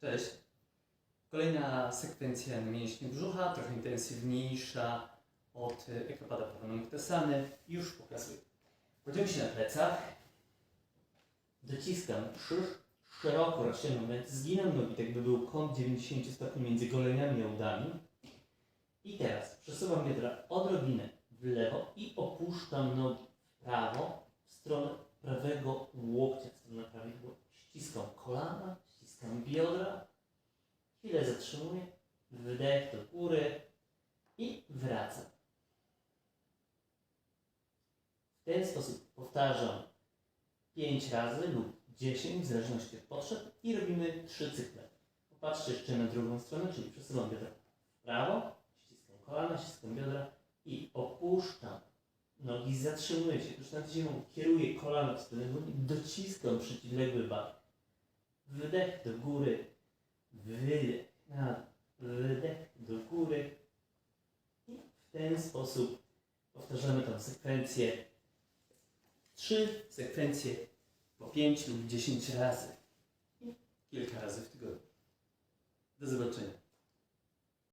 Cześć. Kolejna sekwencja na mięśnie brzucha, trochę intensywniejsza od y, ekropada paranoktasany. Już pokazuję. Kładziemy się na plecach. Dociskam krzyż, szeroko rozciągam zginam nogi, tak by był kąt 90 stopni między goleniami a udami. I teraz przesuwam biodra odrobinę w lewo i opuszczam nogi w prawo, w stronę prawego łokcia, w stronę prawej. Ściskam kolana, biodra, chwilę zatrzymuję, wdech do góry i wracam. W ten sposób powtarzam 5 razy lub 10 w zależności od potrzeb i robimy 3 cykle. Popatrzcie jeszcze na drugą stronę, czyli przesuwam biodra w prawo, ściskam kolana, ściskam biodra i opuszczam. Nogi zatrzymuję się tuż nad ziemią, kieruję kolana w stronę dociskam przeciwległy bark. Wdech do góry, wydech na do góry. I w ten sposób powtarzamy tę sekwencję. Trzy sekwencje po 5 lub 10 razy. I kilka razy w tygodniu. Do zobaczenia.